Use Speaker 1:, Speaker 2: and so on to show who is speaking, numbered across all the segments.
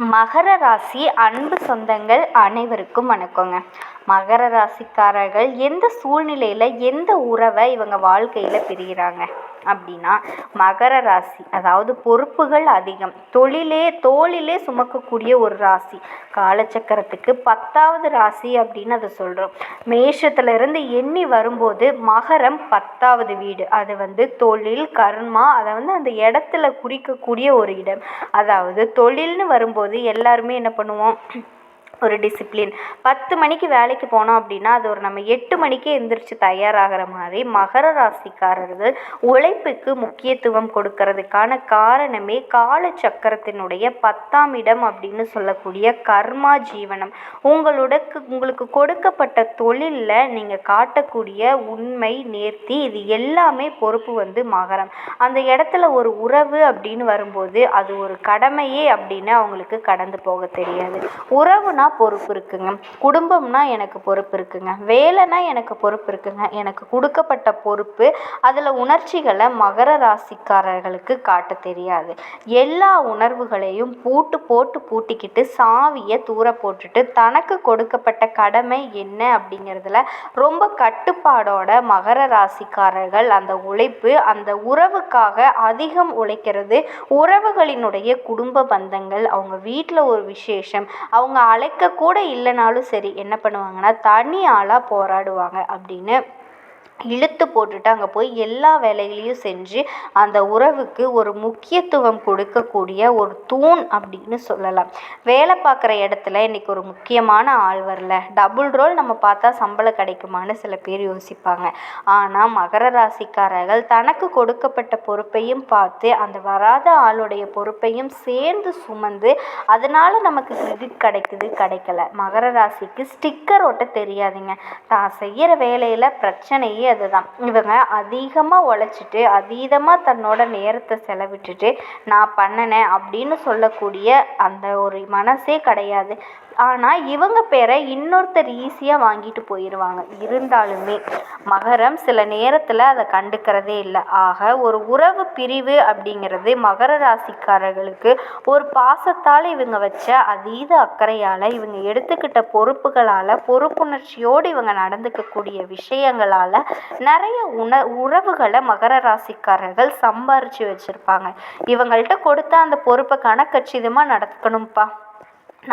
Speaker 1: மகர ராசி அன்பு சொந்தங்கள் அனைவருக்கும் வணக்கங்க. மகர ராசிக்காரர்கள் எந்த சூழ்நிலையில் எந்த உறவை இவங்க வாழ்க்கையில் பிரிகிறாங்க அப்படின்னா மகர ராசி அதாவது பொறுப்புகள் அதிகம். தொழிலே தோளிலே சுமக்கக்கூடிய ஒரு ராசி. காலச்சக்கரத்துக்கு பத்தாவது ராசி அப்படின்னு அதை சொல்கிறோம் மேஷத்துலேருந்து எண்ணி வரும்போது மகரம் பத்தாவது வீடு. அது வந்து தொழில் கர்மா அதை வந்து அந்த இடத்துல குறிக்கக்கூடிய ஒரு இடம். அதாவது தொழில்னு வரும்போது எல்லாருமே என்ன பண்ணுவோம்? ஒரு டிசிப்ளின் பத்து மணிக்கு வேலைக்கு போனோம் அப்படின்னா அது ஒரு நம்ம எட்டு மணிக்கே எந்திரிச்சு தயாராகிற மாதிரி மகர ராசிக்காரர்கள் உழைப்புக்கு முக்கியத்துவம் கொடுக்கறதுக்கான காரணமே கால சக்கரத்தினுடைய பத்தாம் இடம் அப்படின்னு சொல்லக்கூடிய கர்மா ஜீவனம். உங்களோடக்கு உங்களுக்கு கொடுக்கப்பட்ட தொழிலில் நீங்கள் காட்டக்கூடிய உண்மை நேர்த்தி இது எல்லாமே பொறுப்பு வந்து மகரம். அந்த இடத்துல ஒரு உறவு அப்படின்னு வரும்போது அது ஒரு கடமையே அப்படின்னு அவங்களுக்கு கடந்து போக தெரியாது. உறவுனா பொறுப்பு இருக்குங்க. குடும்பம்னா எனக்கு பொறுப்பு இருக்குங்க. வேலைனா எனக்கு பொறுப்பு இருக்குங்க. எனக்கு கொடுக்கப்பட்ட பொறுப்பு அதில் உணர்ச்சிகளை மகர ராசிக்காரர்களுக்கு காட்ட தெரியாது. எல்லா உணர்வுகளையும் பூட்டு போட்டு பூட்டிக்கிட்டு சாவியை தூர போட்டுட்டு தனக்கு கொடுக்கப்பட்ட கடமை என்ன அப்படிங்கிறதுல ரொம்ப கட்டுப்பாடோட மகர ராசிக்காரர்கள் அந்த உழைப்பு அந்த உறவுக்காக அதிகம் உழைக்கிறது உறவுகளினுடைய குடும்ப பந்தங்கள் அவங்க வீட்டில் ஒரு விசேஷம் அவங்க அழைக்க கூட இல்லைனாலும் சரி என்ன பண்ணுவாங்கன்னா தனி ஆளாக போராடுவாங்க அப்படின்னு இழுத்து போட்டுட்டு அங்கே போய் எல்லா வேலைகளையும் செஞ்சு அந்த உறவுக்கு ஒரு முக்கியத்துவம் கொடுக்கக்கூடிய ஒரு தூண் அப்படின்னு சொல்லலாம். வேலை பார்க்குற இடத்துல இன்றைக்கி ஒரு முக்கியமான ஆள் வரல. டபுள் ரோல் நம்ம பார்த்தா சம்பளம் கிடைக்குமான்னு சில பேர் யோசிப்பாங்க. ஆனால் மகர ராசிக்காரர்கள் தனக்கு கொடுக்கப்பட்ட பொறுப்பையும் பார்த்து அந்த வராத ஆளுடைய பொறுப்பையும் சேர்ந்து சுமந்து அதனால் நமக்கு கிரெடிட் கிடைக்குது கிடைக்கல. மகர ராசிக்கு ஸ்டிக்கர் ஒட்ட தெரியாதுங்க. தான் செய்கிற வேலையில் பிரச்சனையே அதுதான். இவங்க அதிகமாக உழைச்சிட்டு அதீதமாக தன்னோட நேரத்தை செலவிட்டுட்டு நான் பண்ணினேன் அப்படின்னு சொல்லக்கூடிய அந்த ஒரு மனசே கிடையாது. ஆனால் இவங்க பேரை இன்னொருத்தர் ஈஸியாக வாங்கிட்டு போயிடுவாங்க இருந்தாலுமே மகரம் சில நேரத்தில் அதை கண்டுக்கிறதே இல்லை. ஆக ஒரு உறவு பிரிவு அப்படிங்கிறது மகர ராசிக்காரர்களுக்கு ஒரு பாசத்தால் இவங்க வச்ச அதீத அக்கறையால் இவங்க எடுத்துக்கிட்ட பொறுப்புகளால் பொறுப்புணர்ச்சியோடு இவங்க நடந்துக்கக்கூடிய விஷயங்களால் நிறைய உண உறவுகளை மகர ராசிக்காரர்கள் சம்பாரித்து வச்சுருப்பாங்க. இவங்கள்ட்ட கொடுத்தா அந்த பொறுப்பை கணக்கச்சிதமாக நடக்கணும்ப்பா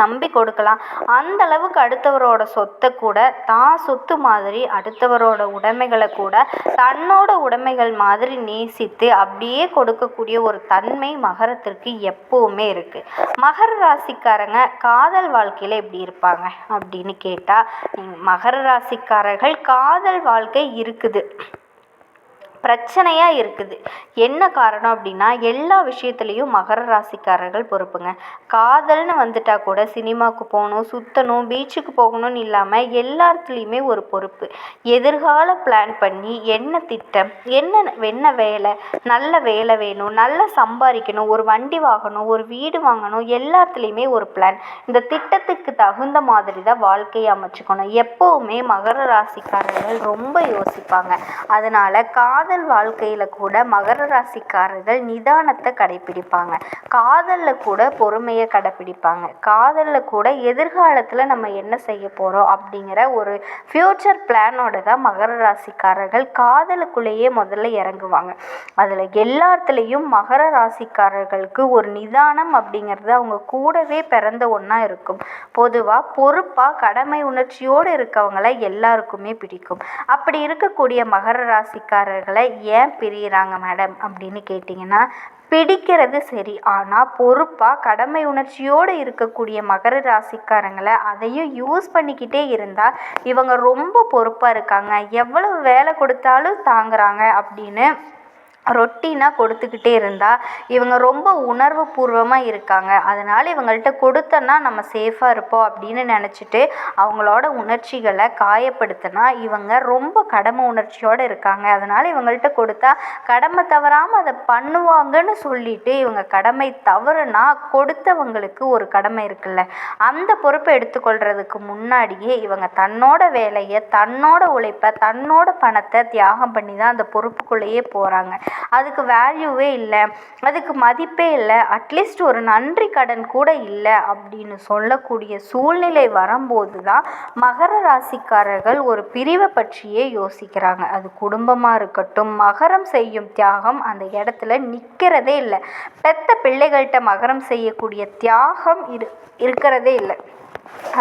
Speaker 1: நம்பி கொடுக்கலாம். அந்த அளவுக்கு அடுத்தவரோட சொத்தை கூட தான் சொத்து மாதிரி அடுத்தவரோட உடைமைகளை கூட தன்னோட உடைமைகள் மாதிரி நேசித்து அப்படியே கொடுக்கக்கூடிய ஒரு தன்மை மகரத்திற்கு எப்பவுமே இருக்குது மகர ராசிக்காரங்க காதல் வாழ்க்கையில் எப்படி இருப்பாங்க அப்படின்னு கேட்டால் மகர ராசிக்காரர்கள் காதல் வாழ்க்கை இருக்குது. பிரச்சனையாக இருக்குது. என்ன காரணம் அப்படின்னா எல்லா விஷயத்துலேயும் மகர ராசிக்காரர்கள் பொறுப்புங்க. காதல்னு வந்துட்டா கூட சினிமாவுக்கு போகணும் சுற்றணும் பீச்சுக்கு போகணும்னு இல்லாமல் எல்லாத்துலேயுமே ஒரு பொறுப்பு. எதிர்கால பிளான் பண்ணி என்ன திட்டம் என்ன என்ன வேலை நல்ல வேலை வேணும் நல்லா சம்பாதிக்கணும் ஒரு வண்டி வாங்கணும் ஒரு வீடு வாங்கணும் எல்லாத்துலேயுமே ஒரு பிளான் இந்த திட்டத்துக்கு தகுந்த மாதிரி தான் வாழ்க்கையை அமைச்சுக்கணும். எப்போவுமே மகர ராசிக்காரர்கள் ரொம்ப யோசிப்பாங்க. அதனால் காதல் காதல் வாழ்க்கையில் கூட மகர ராசிக்காரர்கள் நிதானத்தை கடைப்பிடிப்பாங்க காதலில் கூட பொறுமையை கடைப்பிடிப்பாங்க காதலில் கூட எதிர்காலத்தில் நம்ம என்ன செய்ய போகிறோம் அப்படிங்கிற ஒரு ஃப்யூச்சர் பிளானோட தான் மகர ராசிக்காரர்கள் காதலுக்குள்ளேயே முதல்ல இறங்குவாங்க. அதில் எல்லாத்துலேயும் மகர ராசிக்காரர்களுக்கு ஒரு நிதானம் அப்படிங்கிறது அவங்க கூடவே பிறந்த ஒன்றா இருக்கும். பொதுவாக பொறுப்பாக கடமை உணர்ச்சியோடு இருக்கவங்களை எல்லாருக்குமே பிடிக்கும். அப்படி இருக்கக்கூடிய மகர ராசிக்காரர்களை ஏன் பிரியிறாங்க மேடம் அப்படின்னு கேட்டிங்கன்னா பிடிக்கிறது சரி. ஆனால் பொறுப்பாக கடமை உணர்ச்சியோடு இருக்கக்கூடிய மகர ராசிக்காரங்களை அதையும் யூஸ் பண்ணிக்கிட்டே இருந்தால் இவங்க ரொம்ப பொறுப்பாக இருக்காங்க. எவ்வளவு வேலை கொடுத்தாலும் தாங்குறாங்க அப்படின்னு ரொட்டீனாக கொடுத்துக்கிட்டே இருந்தால் இவங்க ரொம்ப உணர்வு பூர்வமாக இருக்காங்க. அதனால் இவங்கள்ட்ட கொடுத்தோன்னா நம்ம சேஃபாக இருப்போம் அப்படின்னு நினச்சிட்டு அவங்களோட உணர்ச்சிகளை காயப்படுத்தினா இவங்க ரொம்ப கடமை உணர்ச்சியோடு இருக்காங்க. அதனால் இவங்கள்ட்ட கொடுத்தா கடமை தவறாமல் அதை பண்ணுவாங்கன்னு சொல்லிட்டு இவங்க கடமை தவறுனா கொடுத்தவங்களுக்கு ஒரு கடமை இருக்குல்ல. அந்த பொறுப்பை எடுத்துக்கொள்கிறதுக்கு முன்னாடியே இவங்க தன்னோட வேலையை தன்னோட உழைப்பை தன்னோட பணத்தை தியாகம் பண்ணி தான் அந்த பொறுப்புக்குள்ளேயே போகிறாங்க அதுக்கு வேல்யூவே இல்லை. அதுக்கு மதிப்பே இல்லை. அட்லீஸ்ட் ஒரு நன்றி கடன் கூட இல்லை அப்படின்னு சொல்லக்கூடிய சூழ்நிலை வரும்போது தான் மகர ராசிக்காரர்கள் ஒரு பிரிவை பற்றியே யோசிக்கிறாங்க. அது குடும்பமாக இருக்கட்டும் மகரம் செய்யும் தியாகம் அந்த இடத்துல நிற்கிறதே இல்லை. பெத்த பிள்ளைகள்கிட்ட மகரம் செய்யக்கூடிய தியாகம் இரு இருக்கிறதே இல்லை.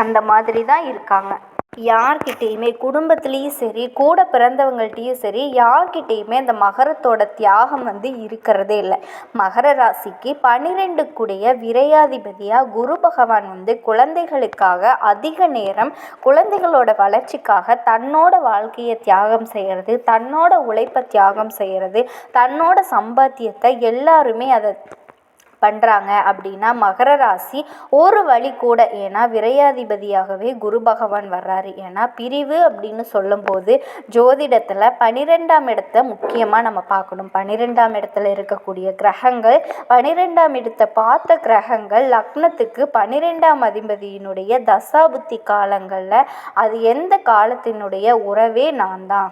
Speaker 1: அந்த மாதிரி தான் இருக்காங்க. யார்கிட்டேயுமே குடும்பத்துலேயும் சரி கூட பிறந்தவங்கள்ட்டையும் சரி யார்கிட்டேயுமே அந்த மகரத்தோட தியாகம் வந்து இருக்கிறதே இல்லை. மகர ராசிக்கு பன்னிரெண்டு கூடிய விரையாதிபதியாக குரு பகவான் வந்து குழந்தைகளுக்காக அதிக நேரம் குழந்தைகளோட வளர்ச்சிக்காக தன்னோட வாழ்க்கையை தியாகம் செய்கிறது தன்னோட உழைப்பை தியாகம் செய்கிறது தன்னோட சம்பாத்தியத்தை எல்லாருமே அதை பண்ணுறாங்க அப்படின்னா மகர ராசி ஒரு வழி கூட. ஏன்னா விரையாதிபதியாகவே குரு பகவான் வர்றாரு. ஏன்னா பிரிவு அப்படின்னு சொல்லும்போது ஜோதிடத்தில் பனிரெண்டாம் இடத்த முக்கியமாக நம்ம பார்க்கணும். பன்னிரெண்டாம் இடத்துல இருக்கக்கூடிய கிரகங்கள் பன்னிரெண்டாம் இடத்தை பார்த்த கிரகங்கள் லக்னத்துக்கு பன்னிரெண்டாம் அதிபதியினுடைய தசாபுத்தி காலங்களில் அது எந்த காலத்தினுடைய உறவே நான் தான்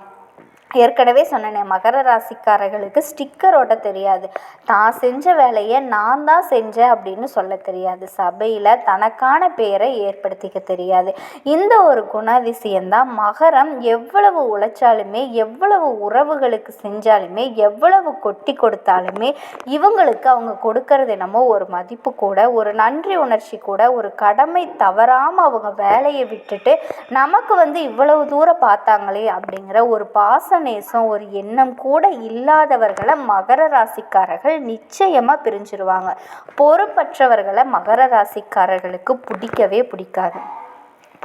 Speaker 1: ஏற்கனவே சொன்னேனே மகர ராசிக்காரர்களுக்கு ஸ்டிக்கர் ஒட்ட தெரியாது. தான் செஞ்ச வேலையை நான் தான் செஞ்சேன் அப்படின்னு சொல்ல தெரியாது. சபையில் தனக்கான பேரை ஏற்படுத்திக்க தெரியாது. இந்த ஒரு குணாதிசயம்தான் மகரம் எவ்வளவு உழைச்சாலுமே எவ்வளவு உறவுகளுக்கு செஞ்சாலுமே எவ்வளவு கொட்டி கொடுத்தாலுமே இவங்களுக்கு அவங்க கொடுக்கறது என்னமோ ஒரு மதிப்பு கூட ஒரு நன்றி உணர்ச்சி கூட ஒரு கடமை தவறாமல் அவங்க வேலையை விட்டுட்டு நமக்கு வந்து இவ்வளவு தூரம் பார்த்தாங்களே அப்படிங்கிற ஒரு பாசம் நேசம் ஒரு எண்ணம் கூட இல்லாதவர்களை மகர ராசிக்காரர்கள் நிச்சயமாக பிரிஞ்சிருவாங்க. பொறுப்பற்றவர்களை மகர ராசிக்காரர்களுக்கு பிடிக்கவே பிடிக்காது.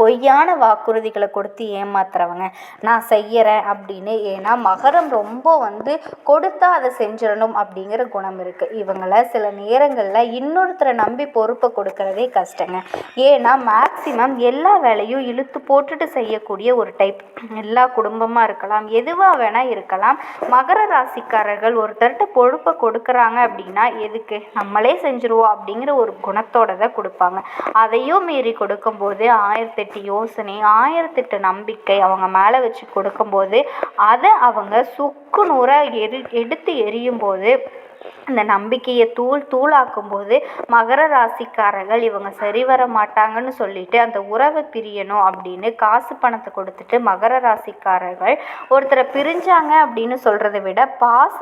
Speaker 1: பொய்யான வாக்குறுதிகளை கொடுத்து ஏமாத்துறவங்க. நான் செய்கிறேன் அப்படின்னு. ஏன்னா மகரம் ரொம்ப வந்து கொடுத்தா அதை செஞ்சிடணும் அப்படிங்கிற குணம் இருக்குது இவங்களை சில நேரங்களில் இன்னொருத்தரை நம்பி பொறுப்பை கொடுக்கறதே கஷ்டங்க. ஏன்னா மேக்சிமம் எல்லா வேலையும் இழுத்து போட்டுட்டு செய்யக்கூடிய ஒரு டைப் எல்லா குடும்பமாக இருக்கலாம் எதுவாக வேணால் இருக்கலாம். மகர ராசிக்காரர்கள் ஒருத்தர்கிட்ட பொறுப்பை கொடுக்குறாங்க அப்படின்னா எதுக்கு? நம்மளே செஞ்சுருவோம் அப்படிங்கிற ஒரு குணத்தோட தான் கொடுப்பாங்க. அதையும் மீறி கொடுக்கும்போது ஆயிரத்தி ஆயிரத்தெட்டு யோசனை ஆயிரத்தெட்டு நம்பிக்கை அவங்க மேலே வச்சு கொடுக்கும்போது அதை அவங்க சுக்கு நூறாக எரி எடுத்து எரியும்போது அந்த நம்பிக்கையை தூள் தூளாக்கும் போது மகர ராசிக்காரர்கள் இவங்க சரி வர மாட்டாங்கன்னு சொல்லிட்டு அந்த உறவை பிரியணும் அப்படின்னு காசு பணத்தை கொடுத்துட்டு மகர ராசிக்காரர்கள் ஒருத்தரை பிரிஞ்சாங்க அப்படின்னு சொல்கிறத விட பாச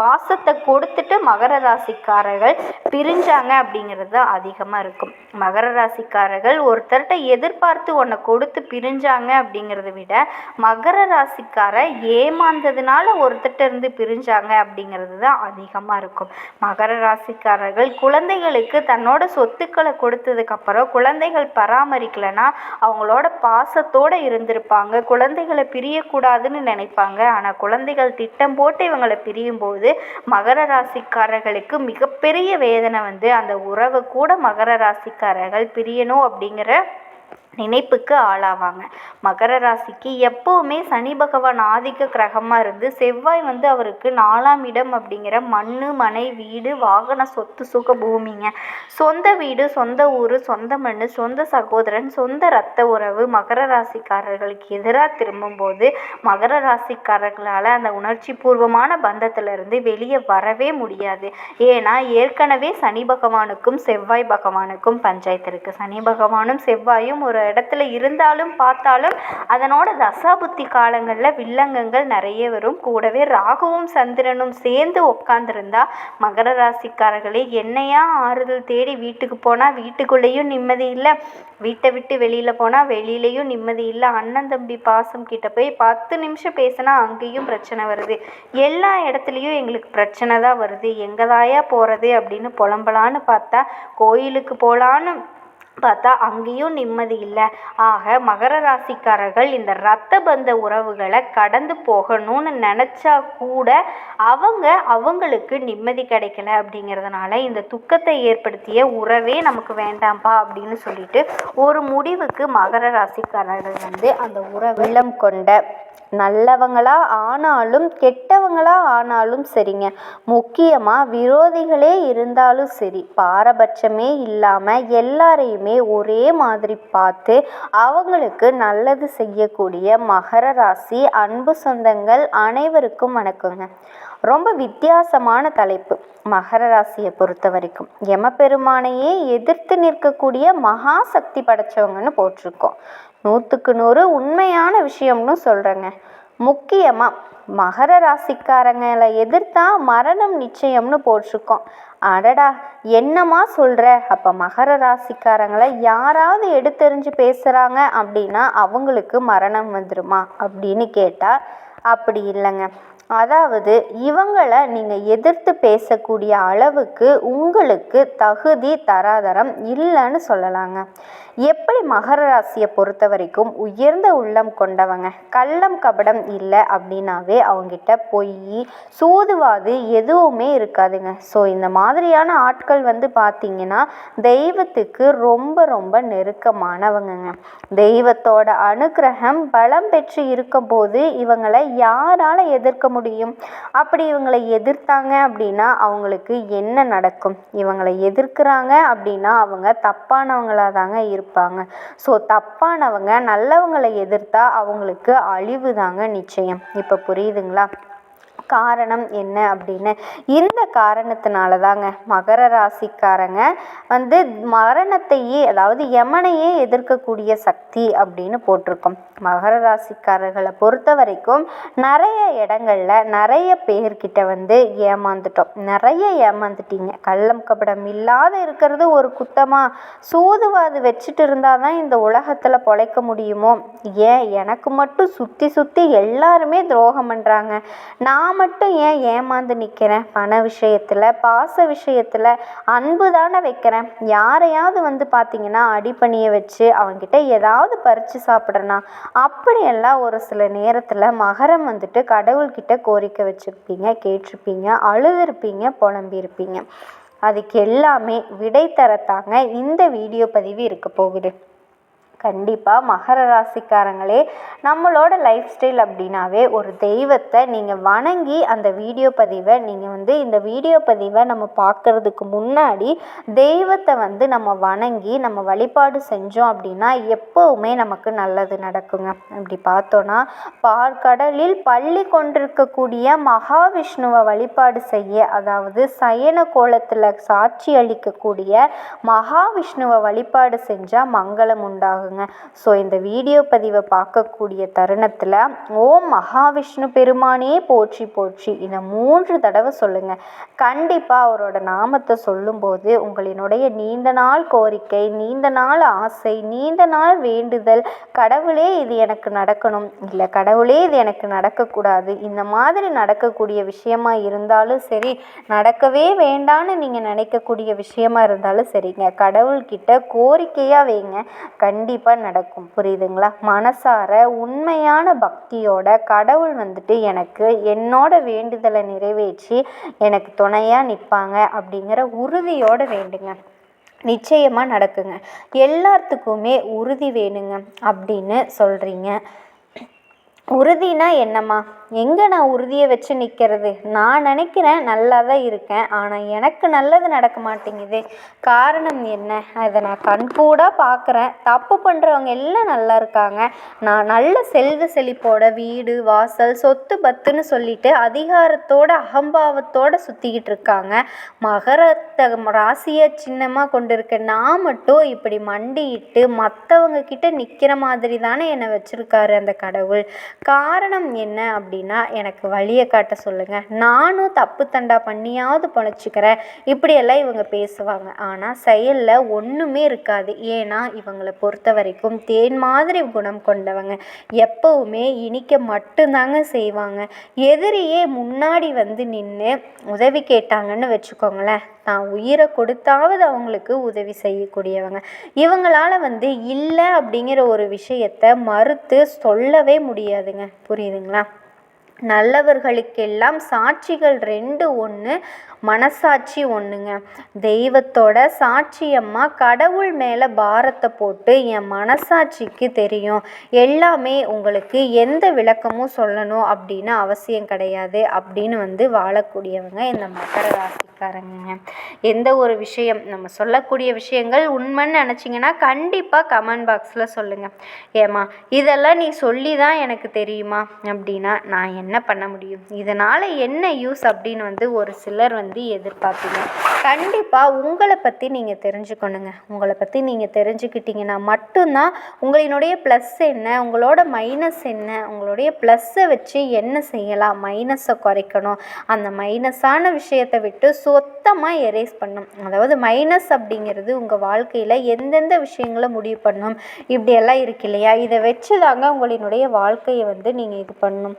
Speaker 1: பாசத்தை கொடுத்துட்டு மகர ராசிக்காரர்கள் பிரிஞ்சாங்க அப்படிங்கிறது அதிகமாக இருக்கும். மகர ராசிக்காரர்கள் ஒருத்தர்கிட்ட எதிர்பார்த்து ஒன்றை கொடுத்து பிரிஞ்சாங்க அப்படிங்கிறத விட மகர ராசிக்கார ஏமாந்ததுனால ஒருத்தர்கிட்ட இருந்து பிரிஞ்சாங்க அப்படிங்கிறது தான் அதிகமாக இருக்கும். மகர ராசிக்காரர்கள் குழந்தைகளுக்கு தன்னோட சொத்துக்களை கொடுத்ததுக்கப்புறம் குழந்தைகள் பராமரிக்கலைன்னா அவங்களோட பாசத்தோடு இருந்திருப்பாங்க. குழந்தைகளை பிரியக்கூடாதுன்னு நினைப்பாங்க. ஆனால் குழந்தைகள் திட்டம் போட்டு இவங்களை பிரியும் போது வந்து மகர ராசிக்காரர்களுக்கு மிகப்பெரிய வேதனை வந்து அந்த உறவை கூட மகர ராசிக்காரர்கள் பிரியணும் அப்படிங்கிற நினைப்புக்கு ஆளாவாங்க. மகர ராசிக்கு எப்போவுமே சனி பகவான் ஆதிக்க கிரகமாக இருந்து செவ்வாய் வந்து அவருக்கு நாலாம் இடம் அப்படிங்கிற மண் மனை வீடு வாகன சொத்து சுக பூமிங்க. சொந்த வீடு சொந்த ஊர் சொந்த மண் சொந்த சகோதரன் சொந்த ரத்த உறவு மகர ராசிக்காரர்களுக்கு எதிராக திரும்பும்போது மகர ராசிக்காரர்களால் அந்த உணர்ச்சி பூர்வமான பந்தத்திலிருந்து வெளியே வரவே முடியாது. ஏன்னா ஏற்கனவே சனி பகவானுக்கும் செவ்வாய் பகவானுக்கும் பஞ்சாயத்து இருக்குது சனி பகவானும் செவ்வாயும் ஒரு இடத்துல இருந்தாலும் பார்த்தாலும் அதனோட தசாபுத்தி காலங்களில் வில்லங்கங்கள் நிறைய வரும். கூடவே ராகுவும் சந்திரனும் சேர்ந்து உட்காந்துருந்தா மகர ராசிக்காரர்களே என்னையா ஆறுதல் தேடி வீட்டுக்கு போனால் வீட்டுக்குள்ளேயும் நிம்மதி இல்லை வீட்டை விட்டு வெளியில் போனால் வெளியிலையும் நிம்மதி இல்லை அண்ணன் தம்பி பாசம் கிட்ட போய் பத்து நிமிஷம் பேசினா அங்கேயும் பிரச்சனை வருது. எல்லா இடத்துலையும் எங்களுக்கு பிரச்சனை தான் வருது. எங்கதாயா போகிறது அப்படின்னு புலம்பலான்னு பார்த்தா கோயிலுக்கு போகலான்னு பார்த்தா அங்கேயும் நிம்மதி இல்லை. ஆக மகர ராசிக்காரர்கள் இந்த ரத்த பந்த உறவுகளை கடந்து போகணும்னு நினச்சா கூட அவங்க அவங்களுக்கு நிம்மதி கிடைக்கல அப்படிங்கிறதுனால இந்த துக்கத்தை ஏற்படுத்திய உறவே நமக்கு வேண்டாம்ப்பா அப்படின்னு சொல்லிட்டு ஒரு முடிவுக்கு மகர ராசிக்காரர்கள் வந்து அந்த உறவிலம் கொண்ட நல்லவங்களா ஆனாலும் கெட்டவங்களா ஆனாலும் சரிங்க. முக்கியமாக விரோதிகளே இருந்தாலும் சரி. பாரபட்சமே இல்லாமல் எல்லாரையும் எல்லாரையுமே ஒரே மாதிரி பார்த்து அவங்களுக்கு நல்லது செய்யக்கூடிய மகர ராசி அன்பு சொந்தங்கள் அனைவருக்கும் வணக்கங்க. ரொம்ப வித்தியாசமான தலைப்பு. மகர ராசியை பொறுத்த வரைக்கும். எமபெருமானையே எதிர்த்து நிற்கக்கூடிய மகா சக்தி படைச்சவங்கன்னு போட்டிருக்கோம். நூற்றுக்கு நூறு உண்மையான விஷயம்னு சொல்கிறேங்க முக்கியமாக மகர ராசிக்காரங்களை எதிர்த்தா மரணம் நிச்சயம்னு போட்டிருக்கோம். அடடா என்னம்மா சொல்கிற அப்போ மகர ராசிக்காரங்களை யாராவது எடுத்தெறிஞ்சு பேசுகிறாங்க அப்படின்னா அவங்களுக்கு மரணம் வந்துடுமா அப்படின்னு கேட்டால் அப்படி இல்லைங்க. அதாவது இவங்களை நீங்கள் எதிர்த்து பேசக்கூடிய அளவுக்கு உங்களுக்கு தகுதி தராதரம் இல்லைன்னு சொல்லலாங்க. எப்படி மகர ராசியை பொறுத்த வரைக்கும் உயர்ந்த உள்ளம் கொண்டவங்க? கள்ளம் கபடம் இல்லை அப்படின்னாவே அவங்ககிட்ட பொய் சூதுவாது எதுவுமே இருக்காதுங்க. ஸோ இந்த மாதிரியான ஆட்கள் வந்து பார்த்தீங்கன்னா தெய்வத்துக்கு ரொம்ப ரொம்ப நெருக்கமானவங்கங்க. தெய்வத்தோட அனுகிரகம் பலம் பெற்று இருக்கும்போது இவங்களை யாரால் எதிர்க்க முடியும்? அப்படி இவங்களை எதிர்த்தாங்க அப்படின்னா அவங்களுக்கு என்ன நடக்கும்? இவங்களை எதிர்க்கிறாங்க அப்படின்னா அவங்க தப்பானவங்களாக தாங்க இருப்பாங்க. இருப்பாங்க. ஸோ தப்பானவங்க நல்லவங்களை எதிர்த்தா அவங்களுக்கு அழிவு தாங்க நிச்சயம். இப்போ புரியுதுங்களா? காரணம் என்ன அப்படின்னு? இந்த காரணத்தினால தாங்க மகர ராசிக்காரங்க வந்து மரணத்தையே அதாவது யமனையே எதிர்க்கக்கூடிய சக்தி அப்படின்னு போட்டிருக்கோம். மகர ராசிக்காரர்களை பொறுத்த வரைக்கும் நிறைய இடங்கள்ல நிறைய பேர்கிட்ட வந்து ஏமாந்துட்டோம். நிறைய ஏமாந்துட்டீங்க. கள்ளம் கபடம் இல்லாத இருக்கிறது ஒரு குத்தமாக சூதுவாது வச்சுட்டு இருந்தால் தான் இந்த உலகத்தில் பொழைக்க முடியுமோ? ஏன்? எனக்கு மட்டும் சுற்றி சுற்றி எல்லாருமே துரோகம் பண்ணுறாங்க நான் மட்டும் ஏன் ஏமாந்து நிற்கிறேன் பண விஷயத்தில் பாச விஷயத்தில் அன்பு தானே வைக்கிறேன். யாரையாவது வந்து பார்த்தீங்கன்னா அடிப்பணியை வச்சு அவங்ககிட்ட ஏதாவது பறித்து சாப்பிட்றேன்னா அப்படியெல்லாம் ஒரு சில நேரத்தில் மகரம் வந்துட்டு கடவுள்கிட்ட கோரிக்கை வச்சுருப்பீங்க கேட்டிருப்பீங்க அழுதுருப்பீங்க புலம்பியிருப்பீங்க. அதுக்கு எல்லாமே விடை தரத்தாங்க இந்த வீடியோ பதிவு இருக்க போகுது. கண்டிப்பாக மகர ராசிக்காரங்களே நம்மளோட லைஃப் ஸ்டைல் அப்படின்னாவே ஒரு தெய்வத்தை நீங்கள் வணங்கி அந்த வீடியோ பதிவை நீங்கள் வந்து இந்த வீடியோ பதிவை நம்ம பார்க்குறதுக்கு முன்னாடி தெய்வத்தை வந்து நம்ம வணங்கி நம்ம வழிபாடு செஞ்சோம் அப்படின்னா எப்போவுமே நமக்கு நல்லது நடக்குங்க. அப்படி பார்த்தோன்னா பார்க்கடலில் பள்ளி கொண்டிருக்கக்கூடிய மகாவிஷ்ணுவை வழிபாடு செய்ய அதாவது சயன கோலத்தில் சாட்சி அளிக்கக்கூடிய மகாவிஷ்ணுவை வழிபாடு செஞ்சால் மங்களம் உண்டாகுங்க. பாருங்க. ஸோ இந்த வீடியோ பதிவை பார்க்கக்கூடிய தருணத்தில் ஓம் மகாவிஷ்ணு பெருமானே போற்றி போற்றி இந்த மூன்று தடவை சொல்லுங்கள் கண்டிப்பாக அவரோட நாமத்தை சொல்லும்போது உங்களினுடைய நீண்ட நாள் கோரிக்கை நீண்ட நாள் ஆசை நீண்ட நாள் வேண்டுதல் கடவுளே இது எனக்கு நடக்கணும் இல்லை கடவுளே இது எனக்கு நடக்கக்கூடாது இந்த மாதிரி நடக்கக்கூடிய விஷயமா இருந்தாலும் சரி நடக்கவே வேண்டான்னு நீங்கள் நினைக்கக்கூடிய விஷயமா இருந்தாலும் சரிங்க. கடவுள்கிட்ட கோரிக்கையாக வைங்க. கண்டிப்பாக கண்டிப்பாக நடக்கும். புரியுதுங்களா? மனசார உண்மையான பக்தியோட கடவுள் வந்துட்டு எனக்கு என்னோட வேண்டுதலை நிறைவேற்றி எனக்கு துணையாக நிற்பாங்க அப்படிங்கிற உறுதியோடு வேண்டுங்க. நிச்சயமாக நடக்குங்க. எல்லாத்துக்குமே உறுதி வேணுங்க அப்படின்னு சொல்கிறீங்க உறுதினா என்னம்மா? எங்கே நான் உறுதியை வச்சு நிற்கிறது நான் நினைக்கிறேன் நல்லா தான் இருக்கேன். ஆனால் எனக்கு நல்லது நடக்க மாட்டேங்குது. காரணம் என்ன? அதை நான் கண்கூடாக பார்க்குறேன் தப்பு பண்ணுறவங்க எல்லாம் நல்லா இருக்காங்க. நான் நல்ல செல்வ செழிப்போட வீடு வாசல் சொத்து பத்துன்னு சொல்லிட்டு அதிகாரத்தோட அகம்பாவத்தோட சுற்றிக்கிட்டு இருக்காங்க. மகரத்தை ராசியை சின்னமாக கொண்டு இருக்க நான் மட்டும் இப்படி மண்டியிட்டு மற்றவங்க கிட்ட நிற்கிற மாதிரி தானே என்னை வச்சுருக்காரு அந்த கடவுள். காரணம் என்ன அப்படின்னு அப்படின்னா எனக்கு வழியை காட்ட சொல்லுங்கள் நானும் தப்பு தண்டா பண்ணியாவது பொழைச்சிக்கிறேன். இப்படியெல்லாம் இவங்க பேசுவாங்க. ஆனால் செயலில் ஒன்றுமே இருக்காது. ஏன்னா இவங்களை பொறுத்த வரைக்கும் தேன் மாதிரி குணம் கொண்டவங்க. எப்போவுமே இனிக்க மட்டும்தாங்க செய்வாங்க. எதிரியே முன்னாடி வந்து நின்று உதவி கேட்டாங்கன்னு வச்சுக்கோங்களேன். தான் உயிரை கொடுத்தாவது அவங்களுக்கு உதவி செய்யக்கூடியவங்க. இவங்களால் வந்து இல்லை அப்படிங்கிற ஒரு விஷயத்த மறுத்து சொல்லவே முடியாதுங்க. புரியுதுங்களா? நல்லவர்களுக்கெல்லாம் சாட்சிகள் ரெண்டு ஒன்று மனசாட்சி ஒன்றுங்க தெய்வத்தோட சாட்சியம்மா கடவுள் மேலே பாரத்தை போட்டு என் மனசாட்சிக்கு தெரியும். எல்லாமே உங்களுக்கு எந்த விளக்கமும் சொல்லணும் அப்படின்னு அவசியம் கிடையாது அப்படின்னு வந்து வாழக்கூடியவங்க இந்த மகர ராசிக்காரங்க. எந்த ஒரு விஷயம் நம்ம சொல்லக்கூடிய விஷயங்கள் உண்மைன்னு நினச்சிங்கன்னா கண்டிப்பாக கமெண்ட் பாக்ஸில் சொல்லுங்கள் ஏம்மா இதெல்லாம் நீ சொல்லி தான் எனக்கு தெரியுமா? அப்படின்னா நான் என்ன என்ன பண்ண முடியும்? இதனால் என்ன யூஸ் அப்படின்னு வந்து ஒரு சிலர் வந்து எதிர்பார்ப்பீங்க. கண்டிப்பாக உங்களை பற்றி நீங்கள் தெரிஞ்சுக்கணுங்க. உங்களை பற்றி நீங்கள் தெரிஞ்சுக்கிட்டீங்கன்னா மட்டும்தான் உங்களினுடைய ப்ளஸ் என்ன உங்களோட மைனஸ் என்ன உங்களுடைய ப்ளஸ்ஸை வச்சு என்ன செய்யலாம்? மைனஸை குறைக்கணும். அந்த மைனஸான விஷயத்தை விட்டு சொத்தமாக எரேஸ் பண்ணும் அதாவது மைனஸ் அப்படிங்கிறது உங்கள் வாழ்க்கையில் எந்தெந்த விஷயங்களை முடிவு பண்ணணும் இப்படியெல்லாம் இருக்கு இல்லையா? இதை வச்சு தாங்க உங்களினுடைய வாழ்க்கையை வந்து நீங்கள் இது பண்ணணும்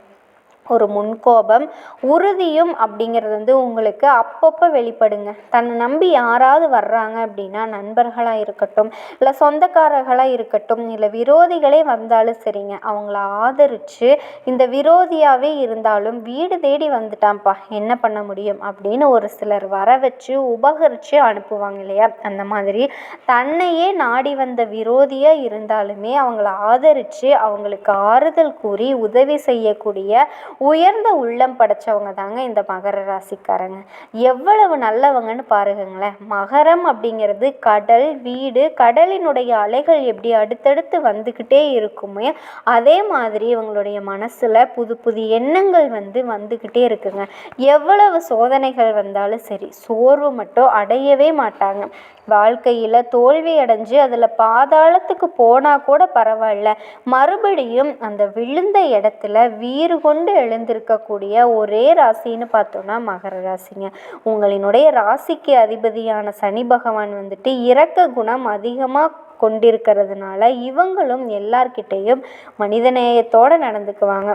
Speaker 1: ஒரு முன்கோபம் உறுதியும் அப்படிங்கிறது வந்து உங்களுக்கு அப்பப்போ வெளிப்படுங்க. தன்னை நம்பி யாராவது வர்றாங்க அப்படின்னா நண்பர்களாக இருக்கட்டும் இல்லை சொந்தக்காரர்களாக இருக்கட்டும் இல்லை விரோதிகளே வந்தாலும் சரிங்க. அவங்கள ஆதரித்து இந்த விரோதியாகவே இருந்தாலும் வீடு தேடி வந்துட்டான்ப்பா என்ன பண்ண முடியும் அப்படின்னு ஒரு சிலர் வர வச்சு உபகரித்து அனுப்புவாங்க இல்லையா? அந்த மாதிரி தன்னையே நாடி வந்த விரோதியாக இருந்தாலுமே அவங்கள ஆதரித்து அவங்களுக்கு ஆறுதல் கூறி உதவி செய்யக்கூடிய உயர்ந்த உள்ளம் படைச்சவங்க தாங்க இந்த மகர ராசிக்காரங்க. எவ்வளவு நல்லவங்கன்னு பாருங்களேன். மகரம் அப்படிங்கிறது கடல் வீடு கடலினுடைய அலைகள் எப்படி அடுத்தடுத்து வந்துக்கிட்டே இருக்குமே அதே மாதிரி இவங்களுடைய மனசில் புது புது எண்ணங்கள் வந்து வந்துக்கிட்டே இருக்குங்க. எவ்வளவு சோதனைகள் வந்தாலும் சரி சோர்வு மட்டும் அடையவே மாட்டாங்க. வாழ்க்கையில் தோல்வி அடைஞ்சு அதில் பாதாளத்துக்கு போனால் கூட பரவாயில்ல. மறுபடியும் அந்த விழுந்த இடத்துல வீறு கொண்டு எழுந்திருக்கக்கூடிய ஒரே ராசின்னு பார்த்தோன்னா மகர ராசிங்க. உங்களினுடைய ராசிக்கு அதிபதியான சனி பகவான் வந்துட்டு இரக்க குணம் அதிகமாக கொண்டிருக்கிறதுனால இவங்களும் எல்லார்கிட்டேயும் மனிதநேயத்தோடு நடந்துக்குவாங்க.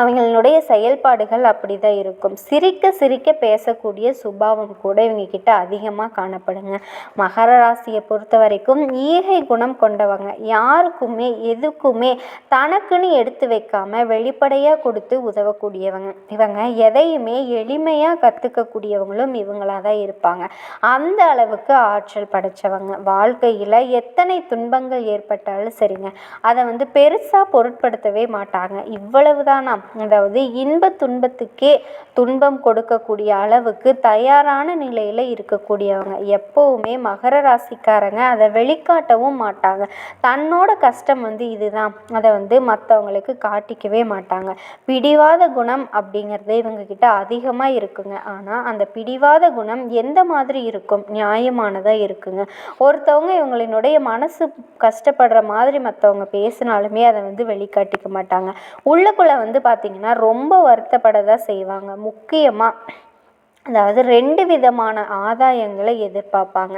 Speaker 1: அவங்களுடைய செயல்பாடுகள் அப்படி தான் இருக்கும். சிரிக்க சிரிக்க பேசக்கூடிய சுபாவம் கூட இவங்க கிட்ட அதிகமாக காணப்படுங்க. மகர ராசியை பொறுத்த வரைக்கும் ஈகை குணம் கொண்டவங்க. யாருக்குமே எதுக்குமே தனக்குன்னு எடுத்து வைக்காம வெளிப்படையாக கொடுத்து உதவக்கூடியவங்க. இவங்க எதையுமே எளிமையாக கற்றுக்கக்கூடியவங்களும் இவங்களாக தான் இருப்பாங்க. அந்த அளவுக்கு ஆற்றல் படைச்சவங்க. வாழ்க்கையில் எத்தனை துன்பங்கள் ஏற்பட்டாலும் சரிங்க. அதை வந்து பெருசாக பொருட்படுத்தவே மாட்டாங்க. இவ்வளவு தானா அதாவது இன்ப துன்பத்துக்கே துன்பம் கொடுக்கக்கூடிய அளவுக்கு தயாரான நிலையில் இருக்கக்கூடியவங்க. எப்போவுமே மகர ராசிக்காரங்க அதை வெளிக்காட்டவும் மாட்டாங்க. தன்னோட கஷ்டம் வந்து இதுதான். அதை வந்து மற்றவங்களுக்கு காட்டிக்கவே மாட்டாங்க. பிடிவாத குணம் அப்படிங்கிறது இவங்க கிட்ட அதிகமாக இருக்குங்க. ஆனால் அந்த பிடிவாத குணம் எந்த மாதிரி இருக்கும்? நியாயமானதாக இருக்குங்க. ஒருத்தவங்க இவங்களினுடைய மனசு கஷ்டப்படுற மாதிரி மற்றவங்க பேசினாலுமே அதை வந்து வெளிக்காட்டிக்க மாட்டாங்க. உள்ளுக்குள்ளே வந்து பார்த்திங்கன்னா ரொம்ப வருத்தப்பட தான் செய்வாங்க. முக்கியமாக அதாவது ரெண்டு விதமான ஆதாயங்களை எதிர்பார்ப்பாங்க.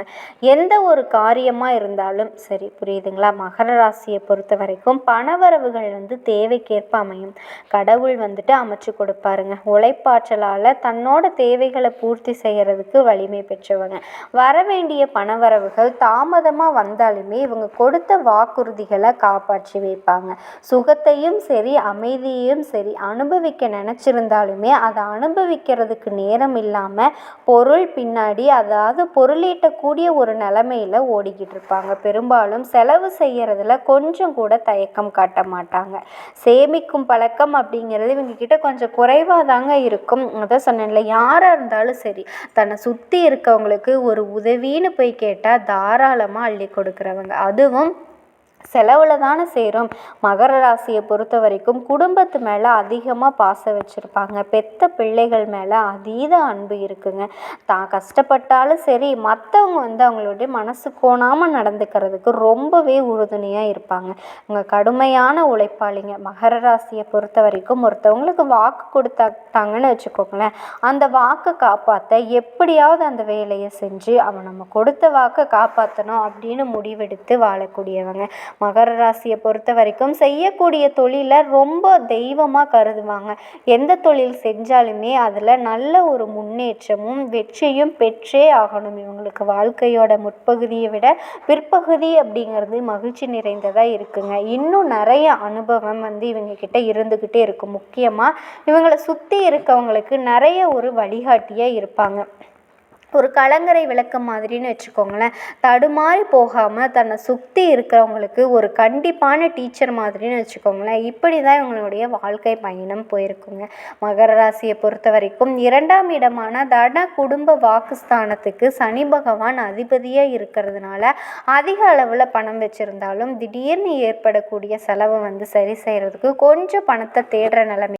Speaker 1: எந்த ஒரு காரியமாக இருந்தாலும் சரி புரியுதுங்களா? மகர ராசியை பொறுத்த வரைக்கும் பணவரவுகள் வந்து தேவைக்கேற்ப அமையும். கடவுள் வந்துட்டு அமைச்சு கொடுப்பாருங்க. உழைப்பாற்றலால் தன்னோட தேவைகளை பூர்த்தி செய்கிறதுக்கு வலிமை பெற்றவங்க. வர வேண்டிய பணவரவுகள் தாமதமாக வந்தாலுமே இவங்க கொடுத்த வாக்குறுதிகளை காப்பாற்றி வைப்பாங்க. சுகத்தையும் சரி அமைதியையும் சரி அனுபவிக்க நினச்சிருந்தாலுமே அதை அனுபவிக்கிறதுக்கு நேரம் இல்லை இல்லாமல் பொருள் பின்னாடி அதாவது பொருளீட்டக்கூடிய ஒரு நிலமையில் ஓடிக்கிட்டு இருப்பாங்க பெரும்பாலும் செலவு செய்கிறதுல கொஞ்சம் கூட தயக்கம் காட்ட மாட்டாங்க. சேமிக்கும் பழக்கம் அப்படிங்கிறது இவங்க கிட்ட கொஞ்சம் குறைவாக தாங்க இருக்கும். அதான் சொன்னேன்ல யாராக இருந்தாலும் சரி தன்னை சுற்றி இருக்கவங்களுக்கு ஒரு உதவின்னு போய் கேட்டால் தாராளமாக அள்ளி கொடுக்குறவங்க. அதுவும் செலவில் தானே சேரும். மகர ராசியை பொறுத்த வரைக்கும் குடும்பத்து மேலே அதிகமாக பாசம் வச்சுருப்பாங்க. பெத்த பிள்ளைகள் மேலே அதீத அன்பு இருக்குங்க. தான் கஷ்டப்பட்டாலும் சரி மற்றவங்க வந்து அவங்களுடைய மனசு கோணாமல் நடந்துக்கிறதுக்கு ரொம்பவே உறுதுணையாக இருப்பாங்க. அவங்க கடுமையான உழைப்பாளிங்க. மகர ராசியை பொறுத்த வரைக்கும் ஒருத்தவங்களுக்கு வாக்கு கொடுத்தாட்டாங்கன்னு வச்சுக்கோங்களேன். அந்த வாக்கை காப்பாற்ற எப்படியாவது அந்த வேலையை செஞ்சு அவன் நம்ம கொடுத்த வாக்கை காப்பாற்றணும் அப்படின்னு முடிவெடுத்து வாழக்கூடியவங்க. மகர ராசியை பொறுத்த வரைக்கும் செய்யக்கூடிய தொழிலை ரொம்ப தெய்வமாக கருதுவாங்க. எந்த தொழில் செஞ்சாலுமே அதில் நல்ல ஒரு முன்னேற்றமும் வெற்றியும் பெற்றே ஆகணும். இவங்களுக்கு வாழ்க்கையோட முற்பகுதியை விட பிற்பகுதி அப்படிங்கிறது மகிழ்ச்சி நிறைந்ததாக இருக்குங்க. இன்னும் நிறைய அனுபவம் வந்து இவங்க கிட்ட இருந்துக்கிட்டே இருக்கும். முக்கியமாக இவங்களை சுற்றி இருக்கவங்களுக்கு நிறைய ஒரு வழிகாட்டியாக இருப்பாங்க. ஒரு கலங்கரை விளக்கம் மாதிரின்னு வச்சுக்கோங்களேன். தடுமாறி போகாமல் தன்னை சுற்றி இருக்கிறவங்களுக்கு ஒரு கண்டிப்பான டீச்சர் மாதிரின்னு வச்சுக்கோங்களேன். இப்படி தான் இவங்களுடைய வாழ்க்கை பயணம் போயிருக்குங்க. மகர ராசியை பொறுத்த வரைக்கும் இரண்டாம் இடமான தன குடும்ப வாக்குஸ்தானத்துக்கு சனி பகவான் அதிபதியாக இருக்கிறதுனால அதிக அளவில் பணம் வச்சுருந்தாலும் திடீர்னு ஏற்படக்கூடிய செலவை வந்து சரி செய்கிறதுக்கு கொஞ்சம் பணத்தை தேடுற நிலைமை